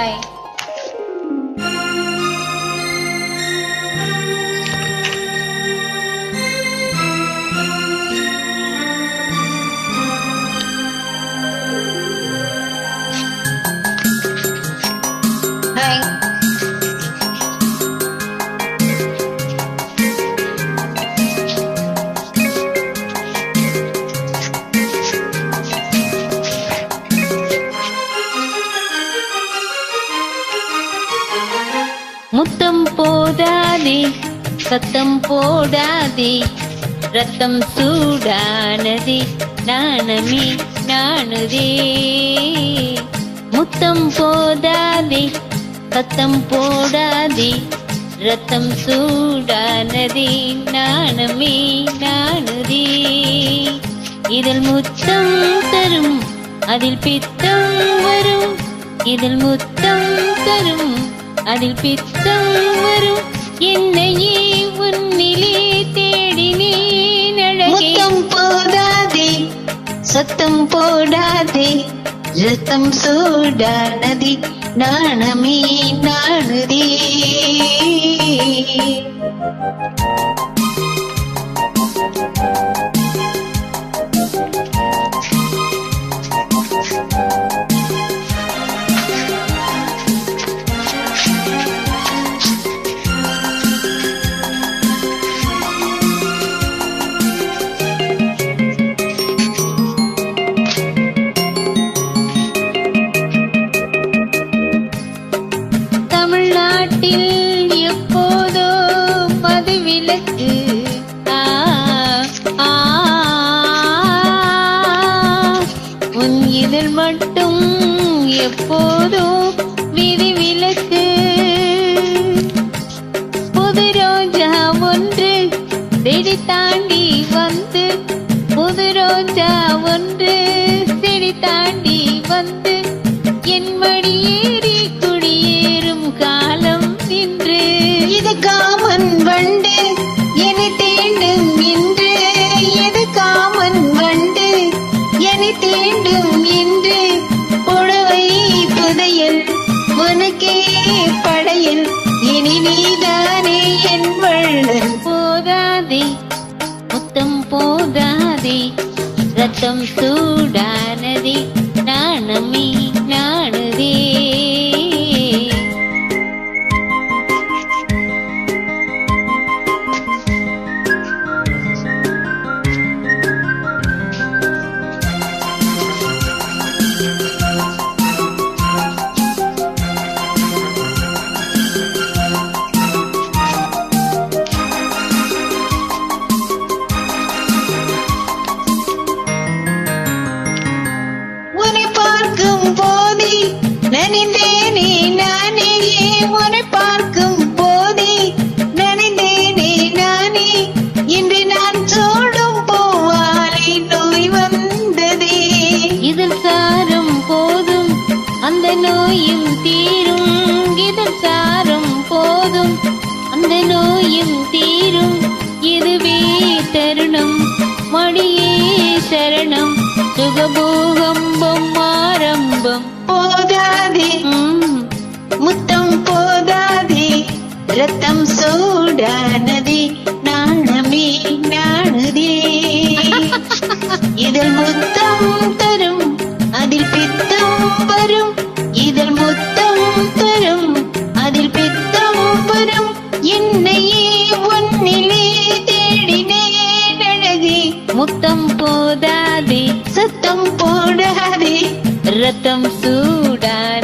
này Thanks. முத்தம் போடாதே சத்தம் போடாதே ரத்தம் சூடானதே நாணமே நாணுதே. முத்தம் போடாதே சத்தம் போடாதே ரத்தம் சூடானதே நாணமே நாணுதே. இதில் முத்தம் தரும் அதில் பித்தம் வரும் இதில் முத்தம் தரும் அதில் பித்தம் வரும். என்னையே உன்னிலே தேடினேன் அழகே. முத்தம் போடாதே சத்தம் போடாதே ரத்தம் சூடானதி நாணமே நாணுதே நாட்டில் எப்போதோ மது விலக்கு உன் இதில் மட்டும் எப்போதோ விதி விலக்கு புது ரோஜா ஒன்று செடி தாண்டி வந்து புது ரோஜா ஒன்று செடி தாண்டி வந்து என் மடியேறி ரத்தம் சூடானதி நாணமே உன்னை பார்க்கும் போதே நனிந்தேனே நானே. இன்று நான் சூடும் போவாலே நோய் வந்ததே. இதழ் சாரம் போதும் அந்த நோயும் தீரும். இதழ் சாரம் போதும் அந்த நோயும் தீரும். இதுவே தருணம் மடியே சரணம். சுகபூகம்பம் ஆரம்பம் போதாதே. முத்தம் போதாதே ரத்தம் சூடானதே நாணமே நாணுதே. இதில் முத்தம் தரும் அதில் பித்தம் வரும். இதில் முத்தம் தரும் அதில் பித்தம் வரும். என்னையே ஒன்னிலே தேடினேன் அழகே. முத்தம் போதாதே சத்தம் போடாதே ரத்தம் சூடா